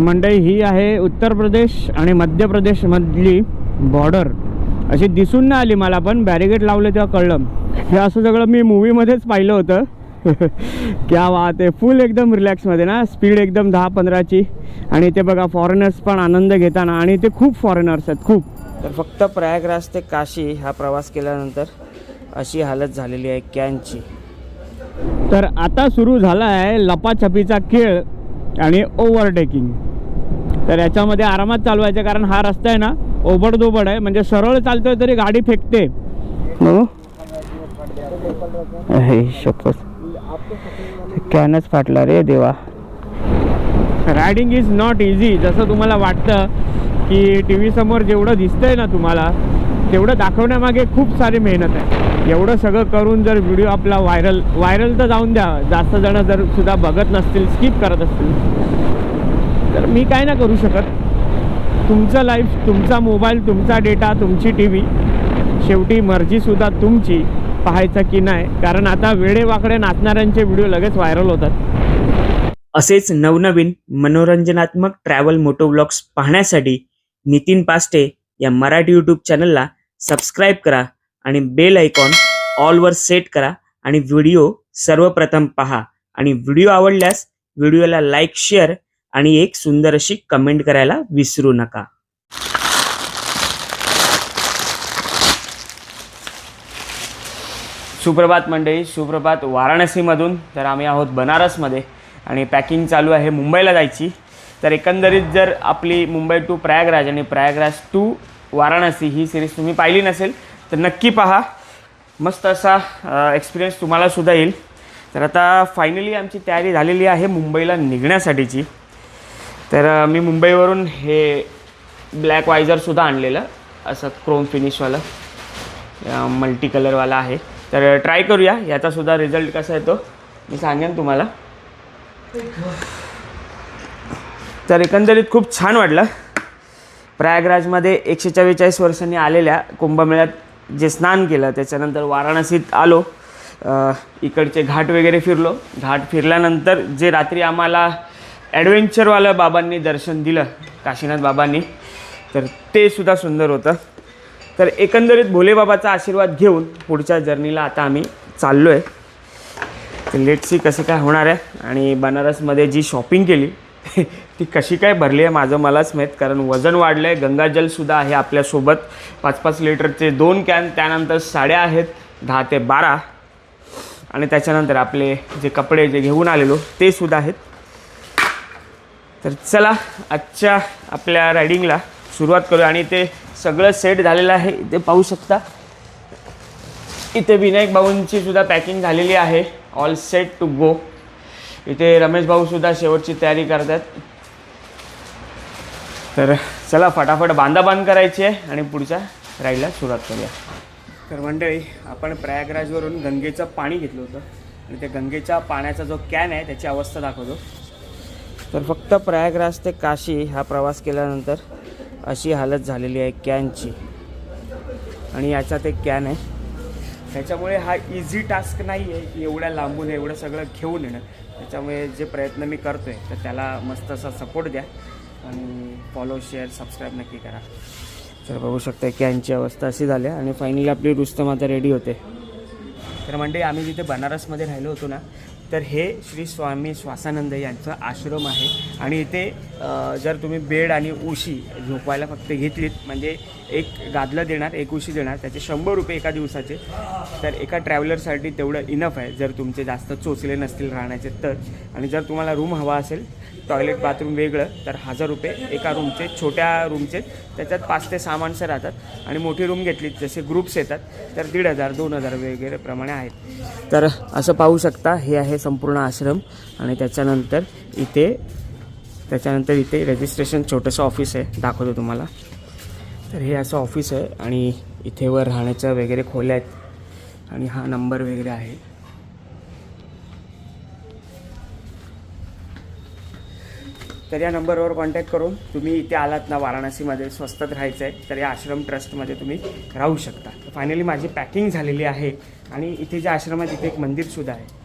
मंडई ही आहे उत्तर प्रदेश आणि मध्य प्रदेशमधली बॉर्डर अशी दिसून नाही आली मला पण बॅरिगेड लावले तेव्हा कळलं. हे असं सगळं मी मूवीमध्येच पाहिलं होतं. क्या वाट आहे फुल एकदम रिलॅक्समध्ये ना स्पीड एकदम दहा पंधराची. आणि ते बघा फॉरेनर्स पण आनंद घेताना आणि ते खूप फॉरेनर्स आहेत खूप. तर फक्त प्रयागराज ते काशी हा प्रवास केल्यानंतर अशी हालत झालेली आहे कॅनची तर आता सुरू झाला आहे लपाछपीचा खेळ आणि ओव्हरटेकिंग तर याच्यामध्ये आरामात चालवायचं कारण हा रस्ता आहे ना ओबडदोबड आहे. म्हणजे सरळ चालतोय तरी गाडी फेकते. हो? हे शपथ कॅनच फाटला रे देवा. रायडिंग इज नॉट इझी जसं तुम्हाला वाटतं की टी व्ही समोर जेवढं दिसतंय ना तुम्हाला तेवढं दाखवण्यामागे खूप सारी मेहनत आहे. एवढं सगळं करून जर व्हिडिओ आपला व्हायरल व्हायरल तर जाऊन द्या. जास्त जण जर सुद्धा बघत नसतील स्किप करत असतील. तर मी काय ना करू शकत. तुमचं लाईफ तुमचा मोबाईल तुमचा डेटा तुमची टी व्ही शेवटी मर्जीसुद्धा तुमची पाहायचं की नाही. कारण आता वेडेवाकडे नाचणाऱ्यांचे व्हिडिओ लगेच व्हायरल होतात. असेच नवनवीन मनोरंजनात्मक ट्रॅव्हल मोटो ब्लॉग्स पाहण्यासाठी नितीन पास्टे या मराठी यूट्यूब चॅनलला सबस्क्राईब करा आणि बेल आयकॉन ऑलवर सेट करा आणि व्हिडिओ सर्वप्रथम पहा. आणि व्हिडिओ आवडल्यास व्हिडिओला लाईक शेअर आणि एक सुंदर अशी कमेंट करायला विसरू नका. सुप्रभात मंडळी सुप्रभात वाराणसीमधून. तर आम्ही आहोत बनारसमध्ये आणि पॅकिंग चालू आहे मुंबईला जायची. तर एकंदरीत जर आपली मुंबई टू प्रयागराज आणि प्रयागराज टू वाराणसी ही सिरीज तुम्ही पाहिली नसेल तर नक्की पहा. मस्त असा एक्सपिरियन्स तुम्हाला सुद्धा येईल. तर आता फायनली आमची तयारी झालेली आहे मुंबईला निघण्यासाठीची. तर मी मुंबईवरून हे ब्लॅक वायझरसुद्धा आणलेलं असं क्रोम फिनिशवालं मल्टी कलरवाला आहे. तर ट्राय करूया याचासुद्धा रिझल्ट कसा येतो मी सांगेन तुम्हाला. तर एकंदरीत खूप छान वाटलं. प्रयागराजमध्ये एकशे चव्वेचाळीस वर्षांनी आलेल्या कुंभमेळ्यात जे स्नान केलं त्याच्यानंतर वाराणसीत आलो. इकडचे घाट वगैरे फिरलो. घाट फिरल्यानंतर जे रात्री आम्हाला ॲडव्हेंचरवालं बाबांनी दर्शन दिलं काशीनाथ बाबांनी तर ते सुद्धा सुंदर होतं. तर एकंदरीत भोलेबाबाचा आशीर्वाद घेऊन पुढच्या जर्नीला आता आम्ही चाललो आहे तर लेट सी कसं काय होणार आहे. आणि बनारसमध्ये जी शॉपिंग केली ती कशी काय भरली आहे माझं मलाच माहीत कारण वजन वाढलं आहे गंगाजलसुद्धा आहे आपल्यासोबत पाच पाच लिटरचे दोन कॅन त्यानंतर साड्या आहेत दहा ते बारा. आणि त्याच्यानंतर आपले जे कपडे जे घेऊन आलेलो ते सुद्धा आहेत. तर चला आजच्या आपल्या रायडिंगला सुरुवात करूया आणि ते सगळं सेट झालेलं आहे. इथे पाहू शकता इथे विनायक भाऊंची सुद्धा पॅकिंग झालेली आहे. ऑल सेट टू गो इथे रमेश भाऊ सुद्धा शेवटची तयारी करतात. तर चला फटाफट बांधाबांध करायची आहे आणि पुढच्या राईडला सुरुवात करूया. तर मंडळी आपण प्रयागराजवरून गंगेचं पाणी घेतलं होतं. आणि त्या गंगेच्या पाण्याचा जो कॅन आहे त्याची अवस्था दाखवतो. तर फक्त प्रयागराज ते काशी हा प्रवास केल्यानंतर अशी हालत झालेली आहे कॅनची. आणि याच्यात एक कॅन आहे. त्याच्यामुळे हा इझी टास्क नाही आहे की एवढ्या लांबून एवढं सगळं घेऊन येणं. त्याच्यामुळे जे प्रयत्न मी करतो आहे तर त्याला मस्त असा सपोर्ट द्या. आणि फॉलो शेअर सबस्क्राईब नक्की करा. तर बघू शकता कॅनची अवस्था अशी झाली आणि फायनली आपली रुस्तम आता रेडी होते. तर म्हणजे आम्ही जिथे बनारसमध्ये राहिलो होतो ना तर हे श्री स्वामी श्वासानंद यांचं आश्रम आहे. आणि इथे जर तुम्ही बेड आणि उशी झोपायला फक्त घेतलीत म्हणजे एक गादलं देणार एक उशी देणार त्याचे शंभर रुपये एका दिवसाचे तर एका ट्रॅव्हलरसाठी तेवढं इनफ आहे. जर तुमचे जास्त चोचले नसतील राहण्याचे तर. आणि जर तुम्हाला रूम हवा असेल टॉयलेट बाथरूम वेगळं तर हजार रुपये एका रूमचे छोट्या रूमचे त्याच्यात पाच ते सहा माणसं राहतात आणि मोठी रूम घेतली जसे ग्रुप्स येतात तर दीड हजार दोन हजार वगैरे प्रमाणे आहेत. तर असं पाहू शकता हे आहे संपूर्ण आश्रम आणि त्याच्यानंतर इथे त्याच्यानंतर इथे रजिस्ट्रेशन छोटंसं ऑफिस आहे दाखवतो तुम्हाला. तर हे असं ऑफिस आहे आणि इथे वर राहण्याच्या वगैरे खोल्या आहेत. आणि हा नंबर वगैरे आहे. तर या नंबरवर कॉन्टॅक्ट करून तुम्ही इथे आलात ना वाराणसीमध्ये स्वस्तात राहायचं आहे तर या आश्रम ट्रस्टमध्ये तुम्ही राहू शकता. तर फायनली माझी पॅकिंग झालेली आहे आणि इथे ज्या आश्रमात इथे एक मंदिरसुद्धा आहे.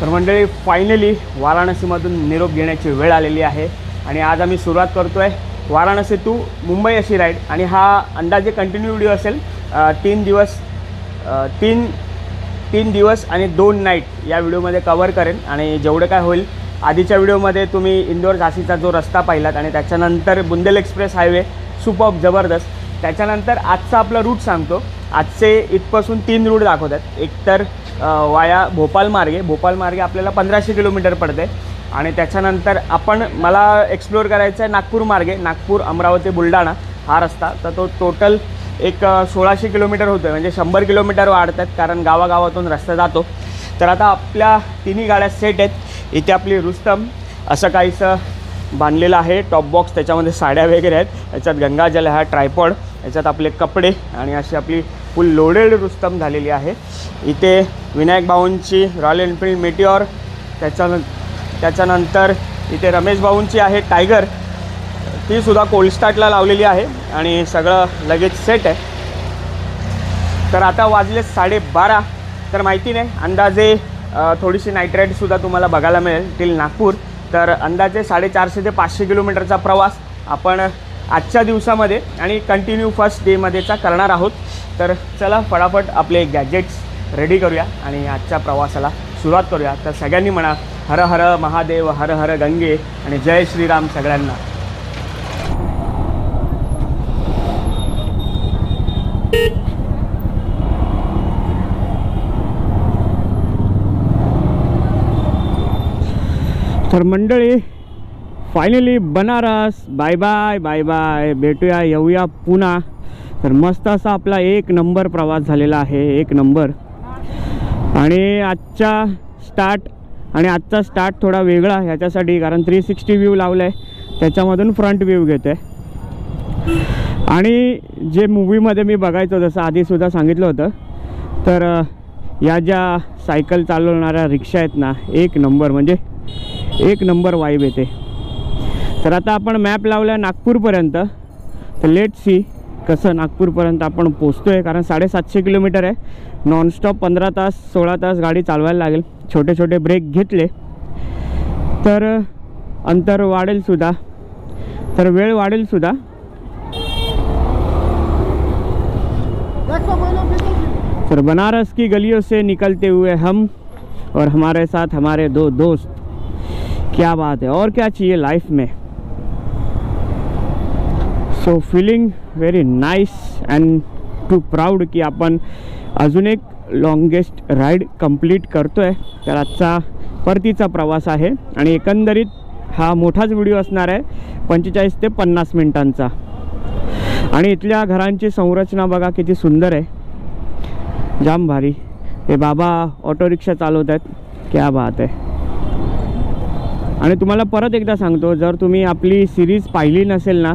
तर मंडळी फायनली वाराणसीमधून निरोप घेण्याची वेळ आलेली आहे आणि आज आम्ही सुरुवात करतो आहे वाराणसी टू मुंबई अशी राईड आणि हा अंदाजे कंटिन्यू व्हिडिओ असेल तीन दिवस तीन तीन दिवस आणि दोन नाईट या व्हिडिओमध्ये कवर करेन. आणि जेवढं काय होईल आधीच्या व्हिडिओमध्ये तुम्ही इंदोर झाशीचा जो रस्ता पाहिलात आणि त्याच्यानंतर बुंदेल एक्सप्रेस हायवे सुपर जबरदस्त. त्याच्यानंतर आजचा आपला रूट सांगतो. आजचे इथपासून तीन रूट दाखवतात. आहेत एकतर वाया भोपाल मार्गे. भोपाल मार्गे आपल्याला पंधराशे किलोमीटर पडते आणि त्याच्यानंतर आपण मला एक्सप्लोअर करायचं आहे नागपूर मार्गे. नागपूर अमरावती बुलढाणा हा रस्ता. तर तो टोटल एक सोळाशे किलोमीटर होतं आहे म्हणजे शंभर किलोमीटर वाढत आहेत कारण गावागावातून रस्ता जातो. तर आता आपल्या तिन्ही गाड्या सेट आहेत. इथे आपली रुस्तम असं काहीसं बांधलेलं आहे. टॉप बॉक्स त्याच्यामध्ये साड्या वगैरे आहेत. याच्यात गंगाजल हा ट्रायपॉड याच्यात आपले कपडे आणि अशी आपली फुल लोडेड रुस्तम झालेली आहे. इथे विनायक भाऊंची रॉयल एनफिल्ड मेटिओर त्याच्यानं त्याच्यानंतर इथे रमेश भाऊंची आहे टायगर ती सुद्धा कोल्ड स्टार्टला लावलेली आहे आणि सगळं लगेच सेट आहे. तर आता वाजले साडेबारा. तर माहिती नाही अंदाजे थोडीशी नाईट राईडसुद्धा तुम्हाला बघायला मिळेल टिल नागपूर. तर अंदाजे साडेचारशे ते पाचशे किलोमीटरचा प्रवास आपण आजच्या दिवसामध्ये आणि कंटिन्यू फर्स्ट डेमध्येचा करणार आहोत. तर चला फटाफट आपले गॅजेट्स रेडी करूया आणि आजच्या प्रवासाला सुरुवात करूया. तर सगळ्यांनी म्हणा हर हर महादेव हर हर गंगे आणि जय श्रीराम सगळ्यांना. तर मंडळी finally Banaras. Bye bye bye bye भेटूया येऊया पुन्हा. तर मस्त असा आपला एक नंबर प्रवास झालेला आहे एक नंबर आणि आजचा स्टार्ट आणि आजचा स्टार्ट थोडा वेगळा ह्याच्यासाठी कारण थ्री सिक्स्टी व्ह्यू लावला आहे त्याच्यामधून फ्रंट व्ह्यू घेतो आहे आणि जे मूवीमध्ये मी बघायचो जसं आधीसुद्धा सांगितलं होतं तर या ज्या सायकल चालवणाऱ्या रिक्षा आहेत ना एक नंबर म्हणजे एक नंबर वाईब येते. तर आता आपण मॅप लावला नागपूरपर्यंत. तर लेट सी कसं नागपूरपर्यंत आपण पोचतो आहे कारण साडेसातशे किलोमीटर आहे. नॉनस्टॉप पंधरा तास सोळा तास गाडी चालवायला लागेल. छोटे छोटे ब्रेक घेतले. तर अंतर वाढेलसुद्धा तर वेळ वाढेलसुद्धा तर बनारस की गलियों से निकलते हुए हम और हमारे साथ हमारे दो दोस्त. क्या बात है और क्या चाहिए लाइफ में? So feeling very nice and too proud की आपण अजून एक लाँगेस्ट राईड कंप्लीट करतो आहे तर आजचा परतीचा प्रवास आहे आणि एकंदरीत हा मोठाच व्हिडिओ असणार आहे पंचेचाळीस ते पन्नास मिनिटांचा. आणि इथल्या घरांची संरचना बघा किती सुंदर आहे. जाम भारी. हे बाबा ऑटो रिक्षा चालवत आहेत. क्या बात आहे. आणि तुम्हाला परत एकदा सांगतो जर तुम्ही आपली सिरीज पाहिली नसेल ना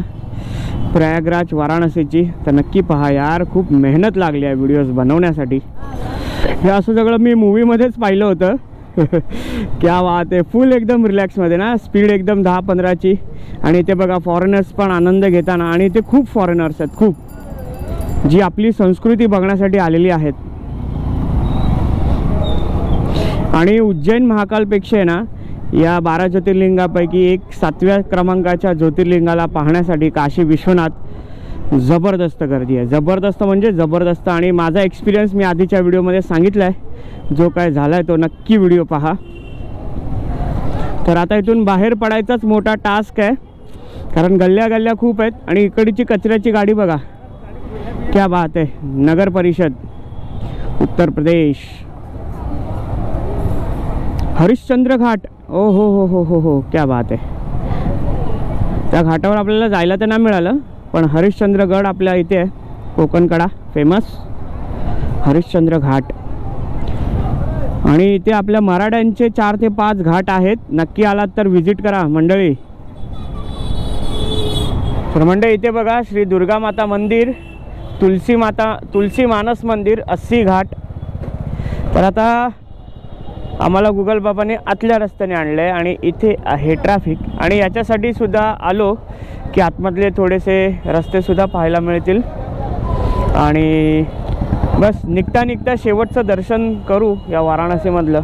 प्रयागराज वाराणसीची तर नक्की पहा यार खूप मेहनत लागली आहे व्हिडिओज बनवण्यासाठी. हे असं सगळं मी मूवीमध्येच पाहिलं होतं. क्या वा आहे फुल एकदम रिलॅक्समध्ये ना स्पीड एकदम दहा पंधराची. आणि ते बघा फॉरेनर्स पण आनंद घेताना आणि ते खूप फॉरेनर्स आहेत खूप. जी आपली संस्कृती बघण्यासाठी आलेली आहेत. आणि उज्जैन महाकालपेक्षा आहे ना या बारा ज्योतिर्लिंगापैकी एक सातव्या क्रमांकाच्या ज्योतिर्लिंगाला पाहण्यासाठी काशी विश्वनाथ जबरदस्त गर्दी आहे. जबरदस्त म्हणजे जबरदस्त आणि माझा एक्सपिरियन्स मी आधीच्या व्हिडिओमध्ये सांगितला आहे जो काय झाला आहे तो नक्की व्हिडिओ पहा. तर आता इथून बाहेर पडायचाच मोठा टास्क आहे. कारण गल्ल्या गल्ल्या खूप आहेत आणि इकडची कचऱ्याची गाडी बघा. क्या बात आहे. नगर परिषद उत्तर प्रदेश. हरिश्चंद्र घाट. ओ हो हो हो हो हो. क्या बात आहे. त्या घाटावर आपल्याला जायला तर नाही मिळालं पण हरिश्चंद्रगड आपल्या इथे आहे. कोकणकडा फेमस हरिश्चंद्र घाट. आणि इथे आपल्या मराठ्यांचे चार ते पाच घाट आहेत. नक्की आलात तर व्हिजिट करा मंडळी. तर मंडळी इथे बघा श्री दुर्गा माता मंदिर तुलसी माता तुलसी मानस मंदिर अस्सी घाट. तर आता आम्हाला गुगल बाबाने आतल्या रस्त्याने आणलं आहे आणि इथे आहे ट्रॅफिक. आणि याच्यासाठी सुद्धा आलो की आतमधले थोडेसे रस्तेसुद्धा पाहायला मिळतील. आणि बस निघता निघता शेवटचं दर्शन करू या वाराणसीमधलं.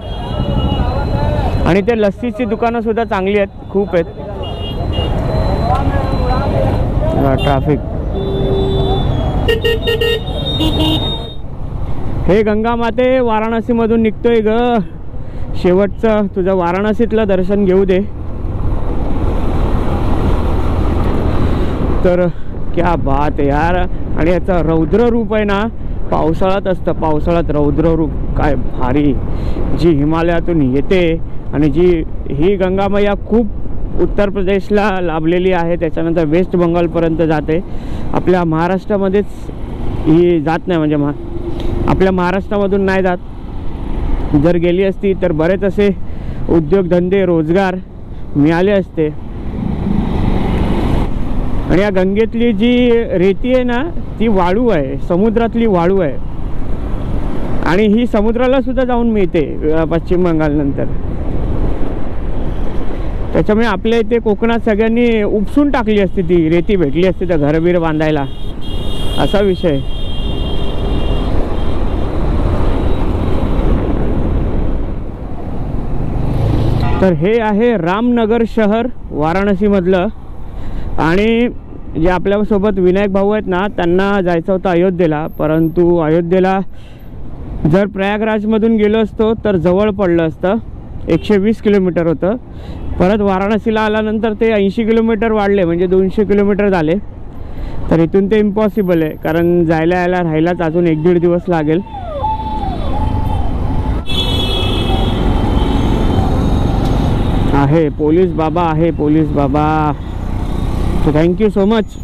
आणि ते लस्सीची दुकानंसुद्धा चांगली आहेत खूप आहेत. ट्रॅफिक. हे गंगा माते वाराणसीमधून निघतोय ग. शेवटचं तुझं वाराणसीतलं दर्शन घेऊ दे. तर क्या बात आहे यार. आणि याचं रौद्र रूप आहे ना पावसाळ्यात असतं पावसाळ्यात रौद्र रूप काय भारी. जी हिमालयातून येते आणि जी ही गंगामैया खूप उत्तर प्रदेशला लाभलेली आहे त्याच्यानंतर वेस्ट बंगालपर्यंत जाते. आपल्या महाराष्ट्रामध्येच ही जात नाही म्हणजे महा आपल्या महाराष्ट्रामधून नाही जात. जर गेली असती तर बरेच असे उद्योगधंदे रोजगार मिळाले असते. आणि या गंगेतली जी रेती आहे ना ती वाळू आहे समुद्रातली वाळू आहे. आणि ही समुद्राला सुद्धा जाऊन मिळते पश्चिम बंगालनंतर त्याच्यामुळे आपल्या इथे कोकणात सगळ्यांनी उपसून टाकली असती ती रेती भेटली असती तर घरबीर बांधायला. असा विषय तर हे आहे रामनगर शहर वाराणसीमधलं. आणि जे आपल्यासोबत विनायक भाऊ आहेत ना त्यांना जायचं होतं अयोध्येला. परंतु अयोध्येला जर प्रयागराजमधून गेलो असतो तर जवळ पडलं असतं. एकशे वीस किलोमीटर होतं. परत वाराणसीला आल्यानंतर ते ऐंशी किलोमीटर वाढले म्हणजे दोनशे किलोमीटर झाले. तर इथून ते इम्पॉसिबल आहे कारण जायला यायला राहायलाच अजून एक दीड दिवस लागेल. आहे. पोलीस बाबा आहे पोलीस बाबा. सो थँक्यू सो मच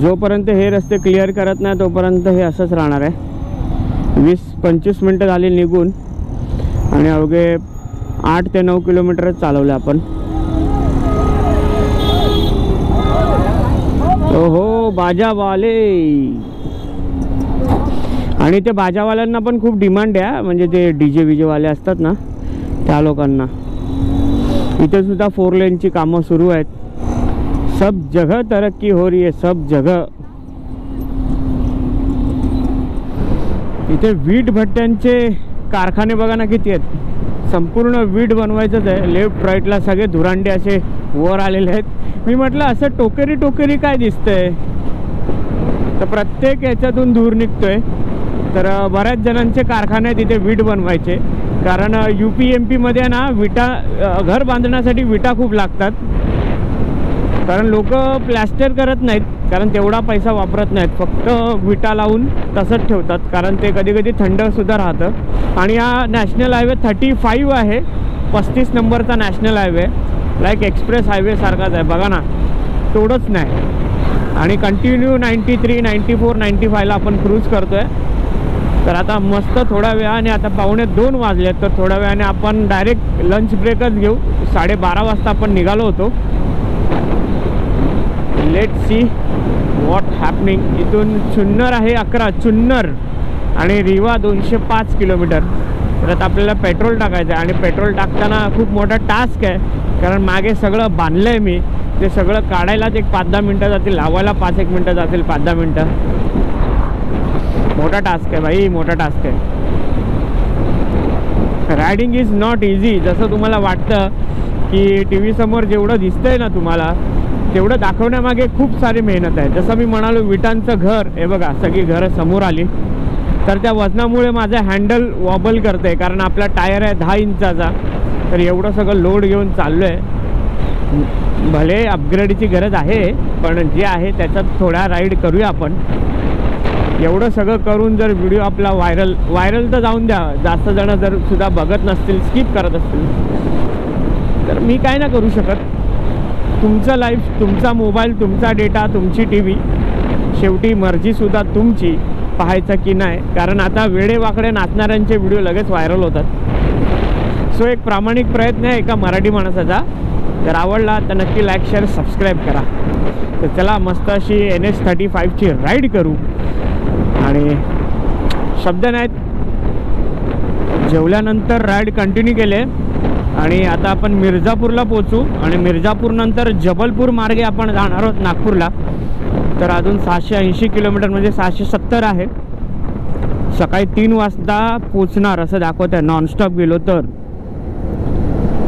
जोपर्यंत हे रस्ते क्लिअर करत नाही तोपर्यंत हे असंच राहणार आहे. वीस पंचवीस मिनटं झाली निघून. आणि अवघे आठ ते नऊ किलोमीटरच चालवलं आपण. ओहो बाजावाले आणि ते बाजावाल्यांना पण खूप डिमांड आहे म्हणजे ते डी जे विजेवाले असतात ना त्या लोकांना. इथे सुद्धा फोर लेनची कामं सुरू आहेत. सब जगह तरक्की हो रही है सब जगह. इथे वीट भट्ट्यांचे कारखाने बघा ना किती आहेत. संपूर्ण वीट बनवायचंच आहे. लेफ्ट राईटला सगळे धुरांडे असे वर आलेले आहेत. मी म्हटलं असं टोकेरी टोकेरी काय दिसतंय? तर प्रत्येक याच्यातून धूर निघतोय. तर बऱ्याच जणांचे कारखाने तिथे वीट बनवायचे. कारण यू पी एम पीमध्ये ना विटा घर बांधण्यासाठी विटा खूप लागतात. कारण लोक प्लॅस्टर करत नाहीत कारण तेवढा पैसा वापरत नाहीत. फक्त विटा लावून तसंच ठेवतात कारण ते कधी कधी थंडसुद्धा राहतं. आणि हा नॅशनल हायवे थर्टी फाईव्ह आहे पस्तीस नंबरचा नॅशनल हायवे. लाईक एक्सप्रेस हायवेसारखाच आहे. बघा ना तेवढंच नाही. आणि continue ninety three ninety four ninety फायला आपण क्रूज करतो आहे तर आता मस्त थोडा वेळाने आता पावणे दोन वाजले तर थोड्या वेळाने आपण डायरेक्ट लंच ब्रेकच घेऊ. साडेबारा वाजता आपण निघालो होतो. लेट सी वॉट हॅपनिंग इथून चुन्नर आहे अकरा चुन्नर आणि रिवा दोनशे पाच किलोमीटर. तर आता आपल्याला पेट्रोल टाकायचं आहे आणि पेट्रोल टाकताना खूप मोठा टास्क आहे कारण मागे सगळं बांधलं आहे मी. ते सगळं काढायलाच एक पाच दहा मिनटं जातील लावायला पाच एक मिनटं जातील पाच दहा मिनटं. मोठा टास्क आहे भाई मोठा टास्क आहे. रायडिंग इज नॉट इझी जसं तुम्हाला वाटतं की टी व्ही समोर जेवढं दिसतंय ना तुम्हाला तेवढं दाखवण्यामागे खूप सारी मेहनत आहे. जसं मी म्हणालो विटांचं घर हे बघा सगळी घरं समोर आली. तर त्या वजनामुळे माझं हँडल वॉबल करते कारण आपला टायर आहे दहा इंचाचा. तर एवढं सगळं लोड घेऊन चाललो आहे भले अपग्रेडची गरज आहे पण जे आहे त्याच्यात थोडा राईड करूया आपण. एवढं सगळं करून जर व्हिडिओ आपला व्हायरल व्हायरल तर जाऊन द्या. जास्त जण जर सुद्धा बघत नसतील स्किप करत असतील तर मी काय ना करू शकत. तुमचं लाईफ तुमचा मोबाईल तुमचा डेटा तुमची टी व्ही शेवटी मर्जीसुद्धा तुमची पाहायचं की नाही. कारण आता वेडेवाकडे नाचणाऱ्यांचे व्हिडिओ लगेच व्हायरल होतात. सो एक प्रामाणिक प्रयत्न आहे एका मराठी माणसाचा. जर आवडला तर नक्की लाईक शेअर सबस्क्राईब करा. तर चला मस्त अशी एन एस थर्टी फाईव्हची राईड करू. आणि शब्द नाहीत. जेवल्यानंतर राईड कंटिन्यू केले. आणि आता आपण मिर्झापूरला पोचू आणि मिर्झापूरनंतर जबलपूर मार्गे आपण जाणार आहोत नागपूरला. तर अजून सहाशे ऐंशी किलोमीटर म्हणजे सहाशे सत्तर आहे. सकाळी तीन वाजता पोचणार असं दाखवत आहे नॉनस्टॉप गेलो तर.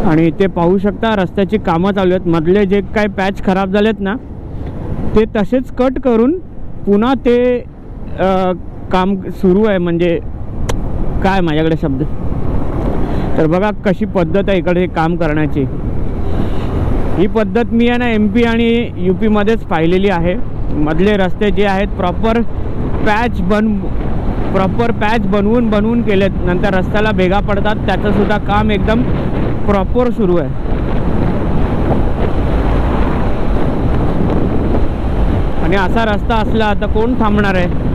आणि इथे पाहू शकता रस्त्याची कामं चालू आहेत. मधले जे काही पॅच खराब झालेत ना ते तसेच कट करून पुन्हा ते काम सुरू आहे म्हणजे काय माझ्याकडे शब्द? तर बघा कशी पद्धत आहे इकडे काम करण्याची. ही पद्धत मी आहे ना एम पी आणि यू पीमध्येच पाहिलेली आहे. मधले रस्ते जे आहेत प्रॉपर पॅच बन प्रॉपर पॅच बनवून बनवून केलेत. नंतर रस्त्याला भेगा पडतात त्याचंसुद्धा काम एकदम प्रॉपर सुरू आहे. आणि असा रस्ता असला तर कोण थांबणार आहे?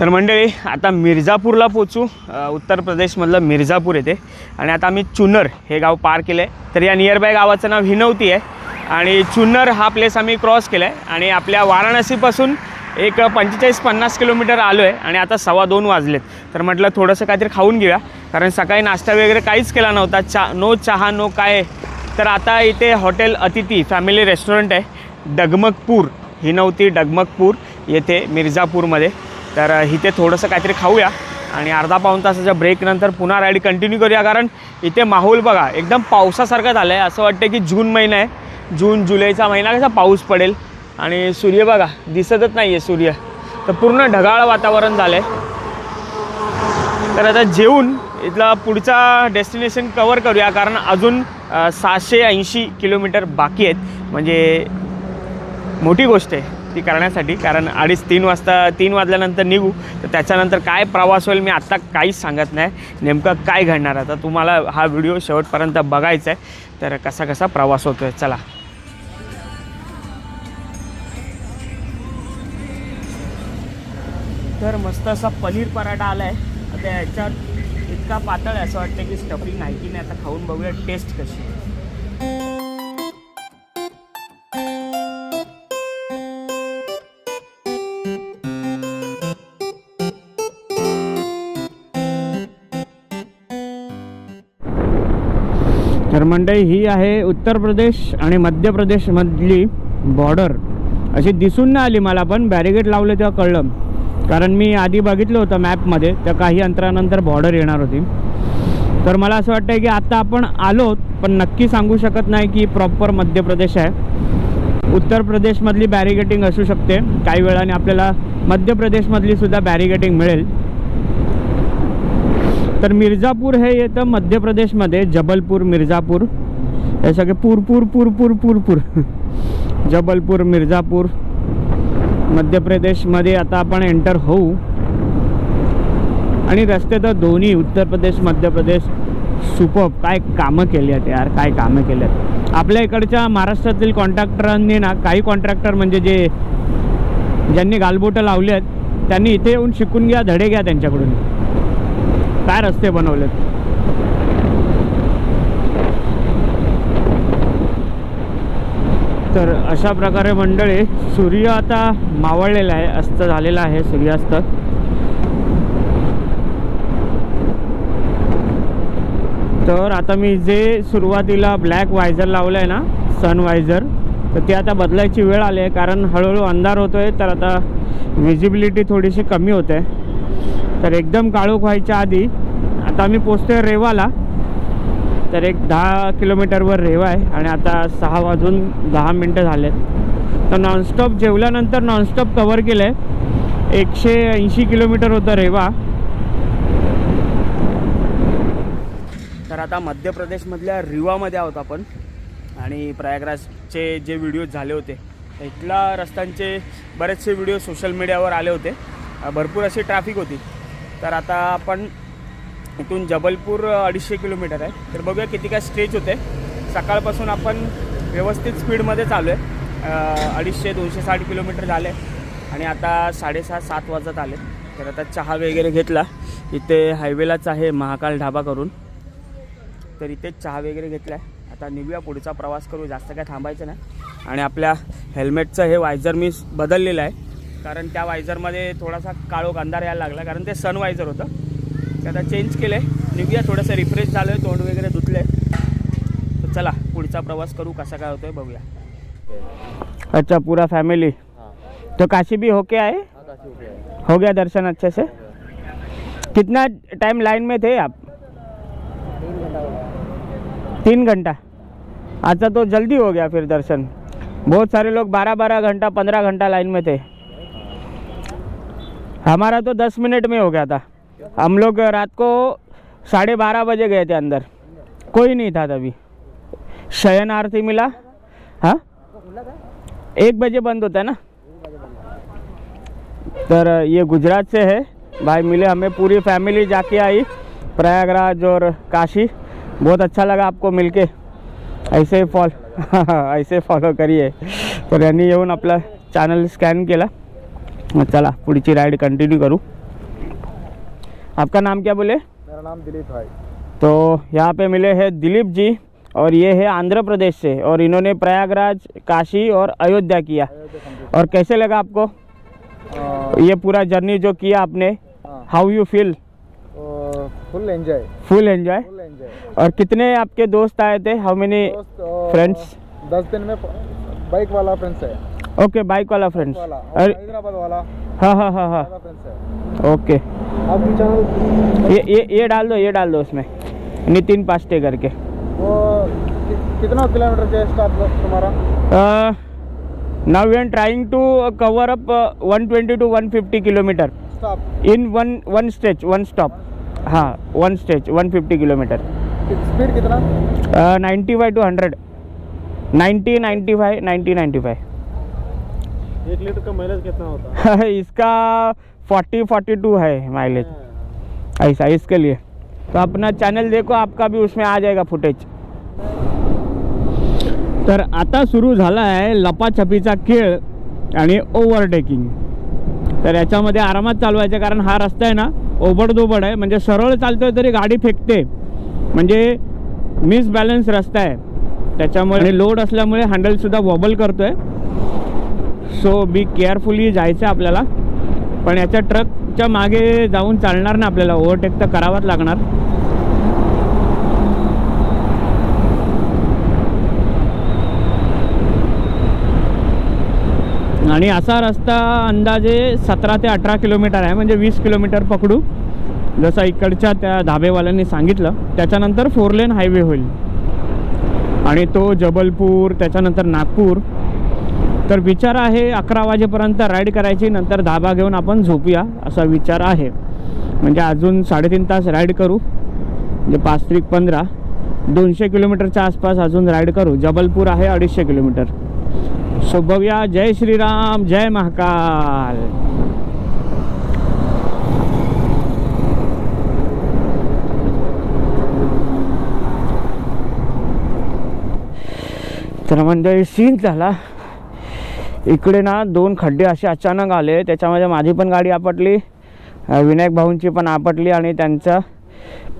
तर मंडळी आता मिर्झापूरला पोचू उत्तर प्रदेशमधलं मिर्झापूर येते आणि आता आम्ही चुनर हे गाव पार केलं आहे तर या नियरबाय गावाचं नाव हिनवती आहे. आणि चुन्नर हा प्लेस आम्ही क्रॉस केला आहे आणि आपल्या वाराणसीपासून एक पंचेचाळीस पन्नास किलोमीटर आलो आहे आणि आता सव्वा दोन वाजलेत. तर म्हटलं थोडंसं काहीतरी खाऊन घेऊया. कारण सकाळी नाश्ता वगैरे काहीच केला नव्हता. चा नो चहा नो काय. तर आता इथे हॉटेल अतिथी फॅमिली रेस्टॉरंट आहे. डगमगपूर हिनवती डगमगपूर येथे मिर्झापूरमध्ये. तर इथे थोडंसं काहीतरी खाऊया. आणि अर्धा पाऊण तासाच्या ब्रेकनंतर पुन्हा राईड कंटिन्यू करूया कारण इथे माहोल बघा एकदम पावसासारखं झालं आहे असं वाटतं की जून महिना आहे. जून जुलैचा महिना कसा पाऊस पडेल. आणि सूर्य बघा दिसतच नाही आहे सूर्य. तर पूर्ण ढगाळ वातावरण झालं आहे तर आता जेवून इथला पुढचा डेस्टिनेशन कवर करूया कारण अजून सहाशे ऐंशी किलोमीटर बाकी आहेत. म्हणजे मोठी गोष्ट आहे. ती करण्यासाठी कारण अडीच तीन वाजता तीन वाजल्यानंतर निघू. तर त्याच्यानंतर काय प्रवास होईल मी आत्ता काहीच सांगत नाही. नेमकं काय घडणार आता तुम्हाला हा व्हिडिओ शेवटपर्यंत बघायचा आहे तर कसा कसा प्रवास होतो आहे चला. तर मस्त असा पनीर पराठा आला आहे आता याच्यात इतका पातळ आहे असं वाटतं की स्टफिंग आहे की नाही. आता खाऊन बघूया टेस्ट कशी आहे. मंडई ही आहे उत्तर प्रदेश आणि मध्य प्रदेशमधली बॉर्डर अशी दिसून नाही आली मला पण बॅरिगेट लावले तेव्हा कळलं. कारण मी आधी बघितलं होतं मॅपमध्ये तर काही अंतरानंतर बॉर्डर येणार होती. तर मला असं वाटतं की आत्ता आपण आलो पण नक्की सांगू शकत नाही की प्रॉपर मध्य प्रदेश आहे. उत्तर प्रदेशमधली बॅरिगेटिंग असू शकते. काही वेळाने आपल्याला मध्य प्रदेशमधली सुद्धा बॅरिगेटिंग मिळेल. तर मिर्झापूर हे येतं मध्य प्रदेशमध्ये जबलपूर मिर्झापूर. हे सगळे पूरपूर पूरपूर पूरपूर जबलपूर मिर्झापूर. मध्य प्रदेशमध्ये आता आपण एंटर होऊ. आणि रस्ते तर दोन्ही उत्तर प्रदेश मध्य प्रदेश. सुपर काय कामं केली आहेत यार काय कामं केली आहेत आपल्या इकडच्या महाराष्ट्रातील कॉन्ट्रॅक्टरांनी ना काही कॉन्ट्रॅक्टर म्हणजे जे ज्यांनी गालबोटं लावली आहेत त्यांनी इथे येऊन शिकून घ्या धडे घ्या त्यांच्याकडून. काय रस्ते बनवलेत. तर अशा प्रकारे मंडळी सूर्य आता मावळलेला आहे अस्त झालेला आहे सूर्यास्त. तर आता मी जे सुरुवातीला ब्लॅक वायझर लावलं आहे ना सन वायझर तर ते आता बदलायची वेळ आली आहे कारण हळूहळू अंधार होतो आहे तर आता विजिबिलिटी थोडीशी कमी होते. तर एकदम काळोख व्हायच्या आधी आता आम्ही पोचतोय रेवाला. तर एक दहा किलोमीटरवर रेवा आहे आणि आता सहा वाजून दहा मिनटं झालेत. तर नॉनस्टॉप जेवल्यानंतर नॉनस्टॉप कवर केलं आहे एकशे ऐंशी किलोमीटर होतं रेवा. तर आता मध्य प्रदेशमधल्या रिवामध्ये आहोत आपण. आणि प्रयागराजचे जे व्हिडिओ झाले होते इथला रस्त्यांचे बरेचसे व्हिडिओ सोशल मीडियावर आले होते. भरपूर अशी ट्रॅफिक होती. तर आता आपण इथून जबलपूर अडीचशे किलोमीटर आहे. तर बघूया किती काय स्ट्रेच होते सकाळपासून आपण व्यवस्थित स्पीडमध्ये चालू आहे अडीचशे दोनशे साठ किलोमीटर झाले. आणि आता साडेसहा सात वाजत आले. तर आता चहा वगैरे घेतला. इथे हायवेलाच आहे महाकाल ढाबा करून. तर इथेच चहा वगैरे घेतला आहे आता निघूया. पुढचा प्रवास करू. जास्त काय थांबायचं नाही. आणि आपल्या हेल्मेटचं हे वायझर मी बदललेलं आहे. कारण त्या वायझरमध्ये थोडासा काळोख अंधार यायला लागला. कारण ते सन वायझर होतं. आता चेंज केलं आहे निघूया, थोडंसं रिफ्रेश झालं आहे तोंड वगैरे चला, पुढचा प्रवास करू, कसा काय होतोय बघूया. अच्छा पूरा फैमिली तो काशी भी होके आए हो गया दर्शन अच्छे से? कितना टाइम लाइन में थे आप? तीन घंटा. अच्छा तो जल्दी हो गया फिर दर्शन. बहुत सारे लोग बारह बारह घंटा, पंद्रह घंटा लाइन में थे. हमारा तो दस मिनट में हो गया था. हम लोग रात को साढ़े बारह बजे गए थे अंदर। कोई नहीं था तभी। शयन आरती मिला। हाँ? एक बजे बंद होता है ना? तर ये गुजरात से है। भाई मिले हमें पूरी फैमिली जाके आई। प्रयागराज और काशी। बहुत अच्छा लगा आपको मिलके। ऐसे फॉल ऐसे फॉलो करिए। तर यांनी येऊन आपला चॅनल स्कॅन केला। चला पुढची राईड कंटिन्यू करू। आपका नाम क्या बोले? मेरा नाम दिलीप भाई। तो यहाँ पे मिले हैं दिलीप जी और ये है आंध्र प्रदेश से और इन्होंने प्रयागराज काशी और अयोध्या किया। और कैसे लगा आपको? आ, ये पूरा जर्नी जो किया आपने how you feel full enjoy full enjoy और कितने आपके दोस्त आए थे? हाउ मेनी फ्रेंड्स दस दिन में बाइक वाला फ्रेंड्स है। ओके बाइक वाला फ्रेंड्स और हैदराबाद वाला। हाँ हाँ हाँ हाँ। ओके। ये ये ये डाल दो ये डाल दो उसमें। नितिन पास्टे करके। वो कि- कितना किलोमीटर के स्टार्ट तुम्हारा? Now we are trying to cover up 120 to 150 kilometre. Stop in one one stretch one stop हाँ वन स्टेच 150 किलोमीटर। स्पीड कितना? Ninety five to hundred ninety ninety five ninety ninety five एक litre का mileage कितना होता? है इसका forty forty two है। Mileage ऐसा इसके लिए। तो अपना चॅनल देखो आपका भी उसमें आ जाएगा फुटेज तर आता सुरू झाला आहे लपाछपीचा खेळ आणि ओव्हरटेकिंग तर याच्यामध्ये आरामात चालवायचं कारण हा रस्ता आहे ना ओबडधोबड आहे. म्हणजे सरळ चालतोय तरी गाडी फेकते. म्हणजे मिसबॅलन्स रस्ता आहे. त्याच्यामुळे लोड असल्यामुळे हँडलसुद्धा वॉबल करतोय. सो बी केअरफुली जायचं आहे आपल्याला. पण याच्या ट्रकच्या मागे जाऊन चालणार ना आपल्याला. ओव्हरटेक तर करावाच लागणार. आणि असा रस्ता अंदाजे सतरा ते अठरा किलोमीटर आहे. म्हणजे वीस किलोमीटर पकडू. जसं इकडच्या त्या धाबेवाल्यांनी सांगितलं त्याच्यानंतर फोर लेन हायवे होईल. आणि तो जबलपूर त्याच्यानंतर नागपूर तर विचार आहे अकरा वाजेपर्यंत राईड करायची नंतर धाबा घेऊन आपण झोपूया असा विचार आहे. म्हणजे अजून साडेतीन तास राईड करू. म्हणजे पाच त्रिक पंधरा दोनशे किलोमीटरच्या आसपास अजून राईड करू. जबलपूर आहे अडीचशे किलोमीटर. सो बघूया. जय श्रीराम जय महाकाल. तर म्हणजे सीन झाला. इकडे ना दोन खड्डे असे अचानक आले. त्याच्यामध्ये माझी पण गाडी आपटली विनायक भाऊंची पण आपटली आणि त्यांचा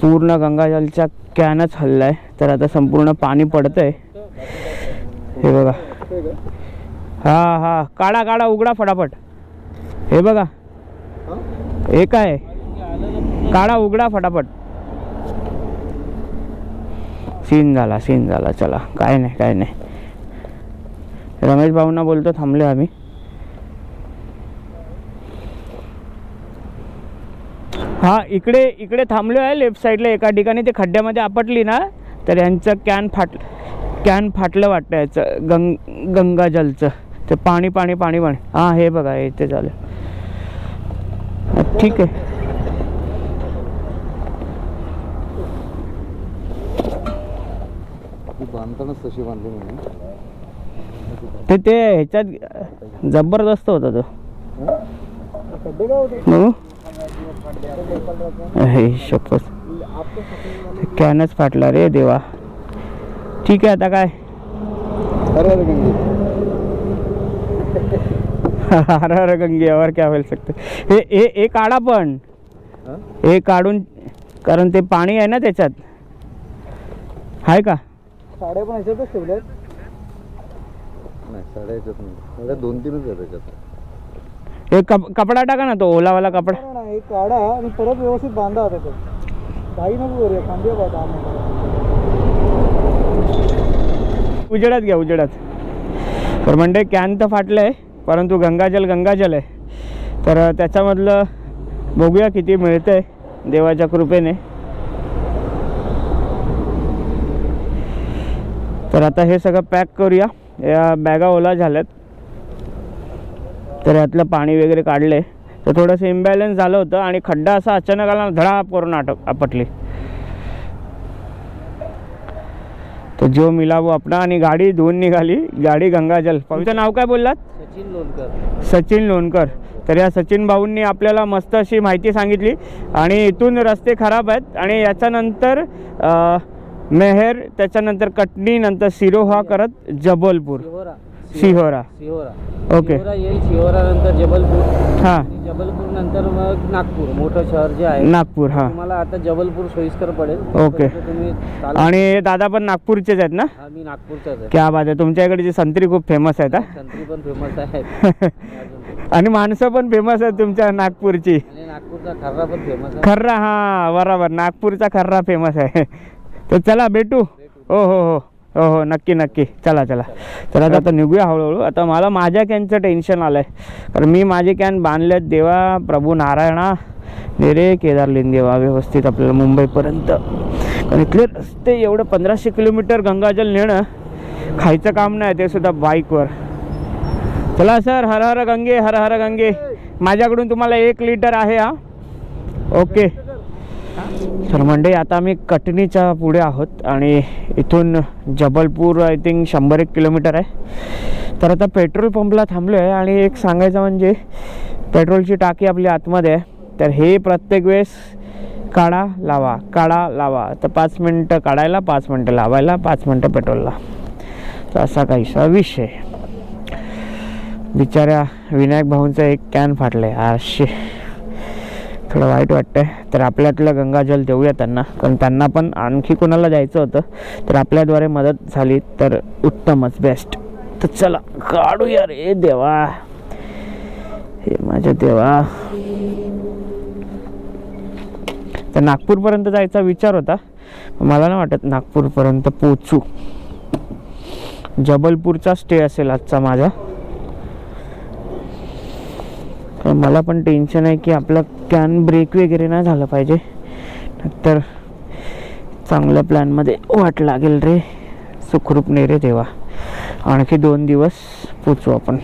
पूर्ण गंगाजलचा कॅनच हल्ला आहे तर आता संपूर्ण पाणी पडतंय. हे बघा. हा हा. काढा काढा उघडा फटाफट. हे बघा. हे काय? काढा उघडा फटाफट. सीन झाला सीन झाला. चला. काय नाही काय नाही. रमेश भाऊंना बोलतो थांबलो आम्ही. हा इकडे इकडे थांबलो आहे लेफ्ट साईडला एका ठिकाणी. ते खड्ड्यामध्ये आपटली ना तर यांचं कॅन फाट कॅन फाटलं वाटतं याचं गंग गंगाजलचं. ते पाणी पाणी पाणी पाणी. हां हे बघा इथे झालं. ठीक आहे. बांधतानाच तशी बांधली म्हणून ते ते ह्याच्यात जबरदस्त होता तो. खड्डे बघू. हे शपथ. कॅनच फाटला रे देवा. ठीक आहे आता काय? हर हर गंगे. काय क्या बोल सकते? हे हे हे काढा पण. हे काढून कारण ते पाणी आहे ना त्याच्यात. आहे का? साड्या पण ह्याच्यातच ठेवल्यात. नाही साड्या ह्याच्यात नाही. साड्या दोन तीनच आहेत त्याच्यात. हे कप कपडा टाका ना तो ओलावाला कपडा. नाही एक काढा आणि परत व्यवस्थित बांधा त्याच्यात काही नको करूया थांबूया बा दहा मिनिटं. उजेडात घ्या उजेडात. तर म्हणजे कॅन तर फाटलं आहे परंतु गंगाजल गंगाजल आहे. तर त्याच्यामधलं बघूया किती मिळतंय देवाच्या कृपेने. तर आता हे सगळं पॅक करूया. या बॅगा ओला झाल्यात. तर यातलं पाणी वगैरे काढले. तर थोडंसं इम्बॅलन्स झालं होतं आणि खड्डा असा अचानक आला धडाप करून आटक आपटली. तर जो मिला वो अपना आणि गाडी धुवून निघाली. गाडी गंगाजल. तुमचं नाव काय बोललात? सचिन लोणकर. सचिन लोणकर. तर या सचिन भाऊंनी आपल्याला मस्त अशी माहिती सांगितली. आणि इथून रस्ते खराब आहेत. आणि याच्यानंतर मेहेर त्याच्यानंतर कटनी नंतर सिरोहा करत जबलपूर. सिहोरा. ओके. सिहोरा येईल सिहोरा नंतर जबलपूर. हां. जबलपूर नंतर मग नागपूर मोठं शहर जे आहे. नागपूर हां. तुम्हाला आता जबलपूर सोयीस्कर पडेल. ओके. तुम्ही आणि दादा पण नागपूरचेच आहेत ना? मी नागपूरचाच क्या बात आहे. तुमच्या इकडची संत्री खूप फेमस आहेत संत्री पण फेमस आहे आणि माणसं पण फेमस आहेत तुमच्या नागपूरची. नागपूरचा खर्रा पण फेमस खर्रा हा. बरोबर. नागपूरचा खर्रा फेमस आहे. तर चला भेटू. हो हो हो. हो हो नक्की नक्की. चला चला. तर आता निघूया हळूहळू. आता मला माझ्या कॅनचं टेन्शन आलं आहे कारण मी माझे कॅन बांधलेत देवा प्रभू नारायणा दे रे केदारलिंग देवा व्यवस्थित आपल्याला मुंबईपर्यंत. कारण इथले रस्ते एवढं पंधराशे किलोमीटर गंगाजल नेणं खायचं काम नाही ते सुद्धा बाईकवर. चला सर. हर हर गंगे हर हर गंगे. माझ्याकडून तुम्हाला एक लिटर आहे हा. ओके. तर म्हणजे आता आम्ही कटनीच्या पुढे आहोत आणि इथून जबलपूर आय थिंक शंभर एक किलोमीटर आहे. तर आता पेट्रोल पंपला थांबलो आहे आणि एक सांगायचं म्हणजे पेट्रोलची टाकी आपली आतमध्ये आहे. तर हे प्रत्येक वेळेस काढा लावा काढा लावा. तर पाच मिनटं काढायला पाच मिनटं लावायला पाच मिनटं पेट्रोलला. तर असा काहीसा विषय. बिचाऱ्या विनायक भाऊंचा एक कॅन फाटलं आहे आरशे. थोडं वाईट वाटतंय. तर आपल्यातलं गंगाजल देऊया त्यांना. कारण त्यांना पण आणखी कोणाला द्यायचं होतं? तर आपल्याद्वारे मदत झाली तर उत्तमच बेस्ट तर चला काढूया रे देवा. हे माझ्या देवा. तर नागपूरपर्यंत जायचा विचार होता. मला नाही वाटत नागपूरपर्यंत पोचू जबलपूरचा स्टे असेल आजचा माझा. मला पण टेन्शन आहे की आपला कॅन ब्रेक वगैरे नाही झालं पाहिजे. तर चांगल्या प्लॅनमध्ये वाट लागेल रे. सुखरूप नाही रे देवा. आणखी दोन दिवस पोचू आपण.